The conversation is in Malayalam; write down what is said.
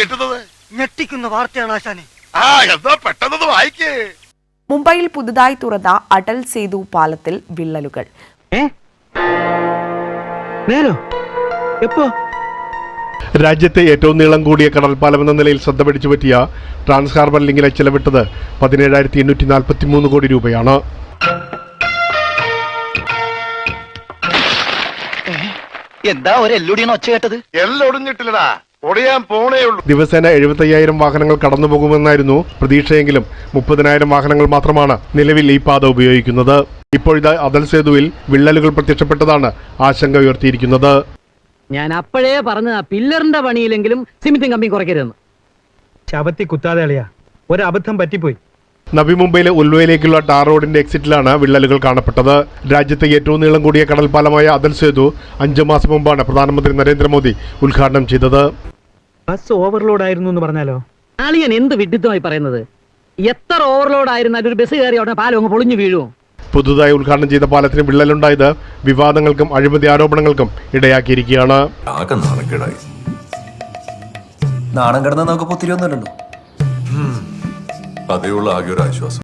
ഞെട്ടുന്നത്? ഞെട്ടിക്കുന്ന വാർത്തയാണ് ആശാനെ. ആ എന്താ പെട്ടെന്ന് വായിക്കേ. മുംബൈയിൽ പുതുതായി തുറന്ന അടൽ സേതു പാലത്തിൽ വിള്ളലുകൾ. രാജ്യത്തെ ഏറ്റവും നീളം കൂടിയ കടൽപ്പാലം എന്ന നിലയിൽ ശ്രദ്ധ പിടിച്ചു പറ്റിയ ട്രാൻസ് ഹാർബർ ലിങ്കിലെ ചെലവിട്ടത് പതിനേഴായിരത്തി എണ്ണൂറ്റി നാൽപ്പത്തി മൂന്ന് കോടി രൂപയാണ്. എന്താ ഒരു എല്ലുടിയാണ് ഒച്ച കേട്ടത്? എല്ലാം ഒടിഞ്ഞിട്ടില്ലടാ ഒടിയാൻ പോണേ ഉള്ളൂ. ദിവസേന എഴുപത്തയ്യായിരം വാഹനങ്ങൾ കടന്നുപോകുമെന്നായിരുന്നു പ്രതീക്ഷയെങ്കിലും മുപ്പതിനായിരം വാഹനങ്ങൾ മാത്രമാണ് നിലവിൽ ഈ പാത ഉപയോഗിക്കുന്നത്. ഇപ്പോഴത്തെ അതൽ സേതുവിൽ വിള്ളലുകൾ പ്രത്യക്ഷപ്പെട്ടതാണ് ആശങ്ക ഉയർത്തിയിരിക്കുന്നത്. ഞാൻ അപ്പോഴേ പറഞ്ഞ പില്ലറിന്റെ പണിയിലെങ്കിലും സിമിറ്റും കമ്പി കുറയ്ക്കരുതെന്ന്. ശബത്തി കുത്താതെ ഒരു അബദ്ധം പറ്റിപ്പോയി. നബി മുംബൈയിലെ ഉൽവയിലേക്കുള്ള ടാർ റോഡിന്റെ എക്സിറ്റിലാണ് വിള്ളലുകൾ കാണപ്പെട്ടത്. രാജ്യത്തെ ഏറ്റവും നീളം കൂടിയ കടൽപ്പാലമായ അതൽ സേതു അഞ്ചു മാസം മുമ്പാണ് പ്രധാനമന്ത്രി നരേന്ദ്രമോദി ഉദ്ഘാടനം ചെയ്തത്. ബസ് ഓവർലോഡ് ആയിരുന്നു എന്ന് പറഞ്ഞാലോ? അളിയൻ എന്ത് വിഡിത്തമായി പറയുന്നത്? എത്ര ഓവർലോഡ് ആയിരുന്നാലും ഒരു ബസ് കയറി അവിടെ പാലം അങ്ങ് പൊളിഞ്ഞു വീഴുമോ? പുതുതായി ഉദ്ഘാടനം ചെയ്ത പാലത്തിന് വിള്ളലുണ്ടായത് വിവാദങ്ങൾക്കും അഴിമതി ആരോപണങ്ങൾക്കും ഇടയാക്കിയിരിക്കുകയാണ്. നാണം കിടന്ന് നമുക്ക് പുത്തിരിയൊന്നുമില്ലല്ലോ അതേയുള്ള ആകെ ഒരു ആശ്വാസം.